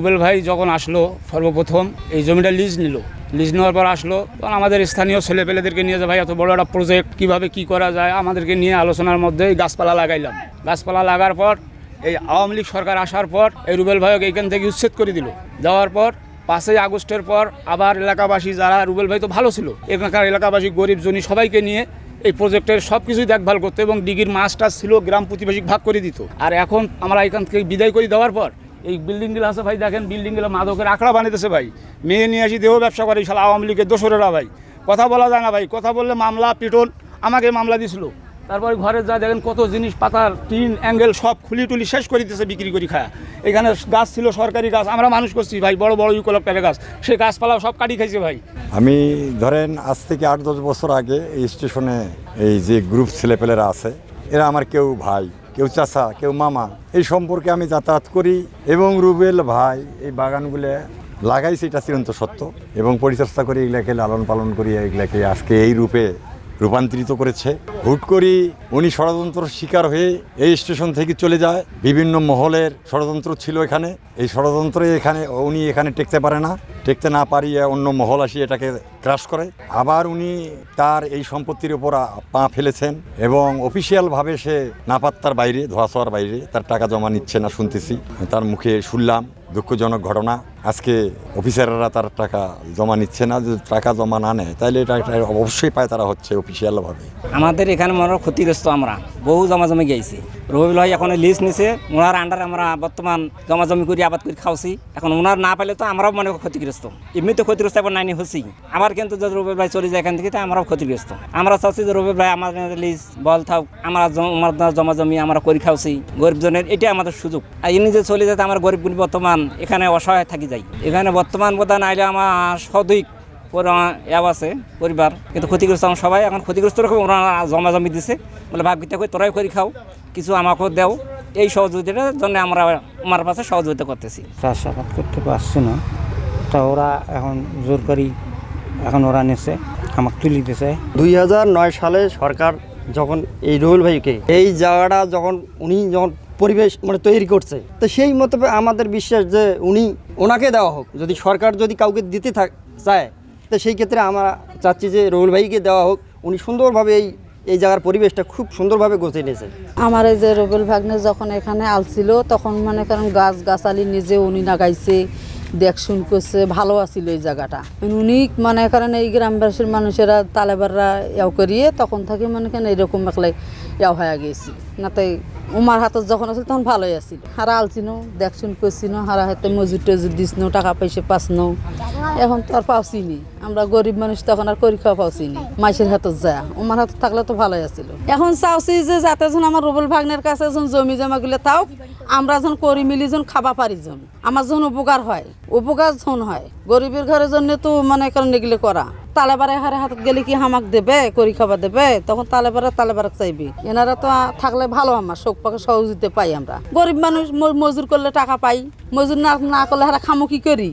রুবেল ভাই যখন আসলো সর্বপ্রথম, এই জমিটা লিজ নিল। লিজ নেওয়ার পর আসলো, তখন আমাদের স্থানীয় ছেলেপেলেদেরকে নিয়ে যে, ভাই, এত বড় একটা প্রজেক্ট কীভাবে কী করা যায়? আমাদেরকে নিয়ে আলোচনার মধ্যে গাছপালা লাগাইলাম। গাছপালা লাগার পর, এই আওয়ামী লীগ সরকার আসার পর, এই রুবেল ভাইকে এইখান থেকে উচ্ছেদ করে দিল। দেওয়ার পর, পাঁচই আগস্টের পর আবার এলাকাবাসী যারা, রুবেল ভাই তো ভালো ছিল, এখানকার এলাকাবাসী, গরিব জনী সবাইকে নিয়ে এই প্রজেক্টের সব কিছুই দেখভাল করতো এবং ডিগির মাছ টাছ ছিল, গ্রাম প্রতিবেশী ভাগ করে দিত। আর এখন আমরা এখান থেকে বিদায় করে দেওয়ার পর এই বিল্ডিংগুলো আছে ভাই, দেখেন বিল্ডিংগুলো মাদকের আখড়া বানিয়েছে ভাই। মেয়ে নিয়ে আসি দেহ ব্যবসা করে, শালা আওয়ামী লীগের দোসরেরা ভাই। কথা বলা যায় না ভাই, কথা বললে মামলা পিটন আমাকে মামলা দিছিল। তারপরে ঘরে যা দেখেন কত জিনিস, পাতার টিন, অ্যাঙ্গেল সব খুলি টুলি শেষ করে দিতেছে বিক্রি করি খায়া। এখানে গাছ ছিল, সরকারি গাছ, আমরা মানুষ করছি ভাই, বড় বড় ইউকলপ্টারের গাছ। সেই গাছপালা সব কাটি খাইছে ভাই। আমি ধরেন আজ থেকে আট, দশ বছর আগে এই স্টেশনে এই যে গ্রুপ ছেলেপেলেরা আছে, এরা আমার কেউ ভাই। কেউ চাচা, কেউ মামা, এই সম্পর্কে আমি যাতায়াত করি এবং রুবেল ভাই এই বাগানগুলো লাগাইছে, এটা চিরন্ত সত্য এবং পরিচর্যা করি এগুলাকে লালন পালন করি এগুলাকে আজকে এই রূপে রূপান্তরিত করেছে। হুট করি উনি ষড়যন্ত্র শিকার হয়ে এই স্টেশন থেকে চলে যায়। বিভিন্ন মহলের ষড়যন্ত্র ছিল এখানে। এই ষড়যন্ত্রে এখানে উনি এখানে টেকতে পারে না। টেকতে না পারিয়ে অন্য মহল আসি এটাকে ক্রাশ করে। আবার উনি তার এই সম্পত্তির উপর পা ফেলেছেন এবং অফিসিয়ালভাবে সে নাপাত্তার বাইরে, ধোয়াশোয়ার বাইরে তার টাকা জমা নিচ্ছে না শুনতেছি। তার মুখে শুনলাম, দুঃখজনক ঘটনা। আজকে অফিসাররা তার টাকা জমা নিচ্ছে না, যদি টাকা জমা না নেয়, তাহলে এটা অবশ্যই পায় তারা হচ্ছে অফিসিয়ালভাবে আমাদের এখানে মনে ক্ষতিগ্রস্ত আমরা, বহু জমাজমি গেছি রবিউল ভাই এখন লিস্ট নিছে, ওনার আন্ডার আমরা বর্তমান জমাজমি করি, আবাদ করে খাওয়াছি এখন ওনার না পেলে তো আমরাও মনে ক্ষতিগ্রস্ত। এমনিতে ক্ষতিগ্রস্ত এখন নাইনি হচ্ছি আবার কিন্তু যদি রবিউল ভাই চলে যায় এখান থেকে, তো আমরাও ক্ষতিগ্রস্ত। আমরা চাচ্ছি যে রবিউল ভাই আমাদের লিস্ট বল থাক, আমরা জ- আমার জমাজমি আমরা করে খাওয়াছি গরিবজনের এটাই আমাদের সুযোগ। আর এমনি যে চলে যেতে আমার গরিবগুলি বর্তমান এখানে অসহায় থাকি যাই। এখানে বর্তমান প্রধান আইলে আমার সদৈক অ্যাব আছে পরিবার। কিন্তু ক্ষতিগ্রস্ত আমার সবাই। এখন ক্ষতিগ্রস্ত রকম ওরা জমা জমি দিছে। বলে ভাগ করে তোরাই করে খাও। কিছু আমাকেও দেও। এই সহযোগিতার জন্য আমরা আমার পাশে সহযোগিতা করতেছি। চাষাবাদ করতে পারছি না। তা ওরা এখন জোর করি এখন ওরা নিচ্ছে আমাকে তুলি দিছে। দুই হাজার নয় সালে সরকার যখন এই রুহুল ভাইকে এই জায়গাটা যখন উনি যখন পরিবেশ মানে তৈরি করছে। তো সেই মতো আমাদের বিশ্বাস যে উনি ওনাকে দেওয়া হোক, যদি সরকার যদি কাউকে দিতে থাক চায়, তো সেই ক্ষেত্রে আমরা চাচ্ছি যে রুহুল ভাইকে দেওয়া হোক। উনি সুন্দরভাবে এই এই জায়গার পরিবেশটা খুব সুন্দরভাবে গছিয়ে নিয়েছে। আমার এই যে রবেল ভাগ্নে যখন এখানে আলছিল, তখন মনে করেন গাছ গাছালি নিজে উনি লাগাইছে। দেখশুন করছে, ভালো আছিল এই জায়গাটা। উনি মানে কারণে এই গ্রামবাসীর মানুষেরা তালেবাররা ইয়াও করিয়ে তখন থেকে মানে কেন এরকম একলাই ইয়াও হয়ে গেছি। না তাই উমার হাতত যখন আছিল তখন ভালোই আছিল। হারা আলছিনো দেখশুন করছিনো হারা হাতে মজুর টজুর দিছিল টাকা পয়সা পাসনো এখন তো আর পাওছি নি আমরা গরিব মানুষ তখন আর করি খাওয়া পাওছি নি মাইসের হাতত যায় উমার হাতত থাকলে তো ভালোই আছিল। এখন চাওছি যে যাতে যেন আমার রুবেল ভাগ্নের কাছে যেন জমি জমা জমাগুলো তাও আমরা যেন করি মিলি যেন খাবা পারি যেন আমার যেন উপকার হয়, উপকার যেন হয়, গরিবের ঘরের জন্য তো মনে করেন এগুলো করা। তালেবারে হারে হাতত গেলে কি হামাক দেবে, করি খাবার দেবে? তখন তালেবারে তালেবারে চাইবি। এনারা তো থাকলে ভালো আমার, শোক পাকে সহযোগিতা পাই আমরা। গরিব মানুষ মজুর করলে টাকা পাই, মজুর না না করলে হারা খামো কি করি?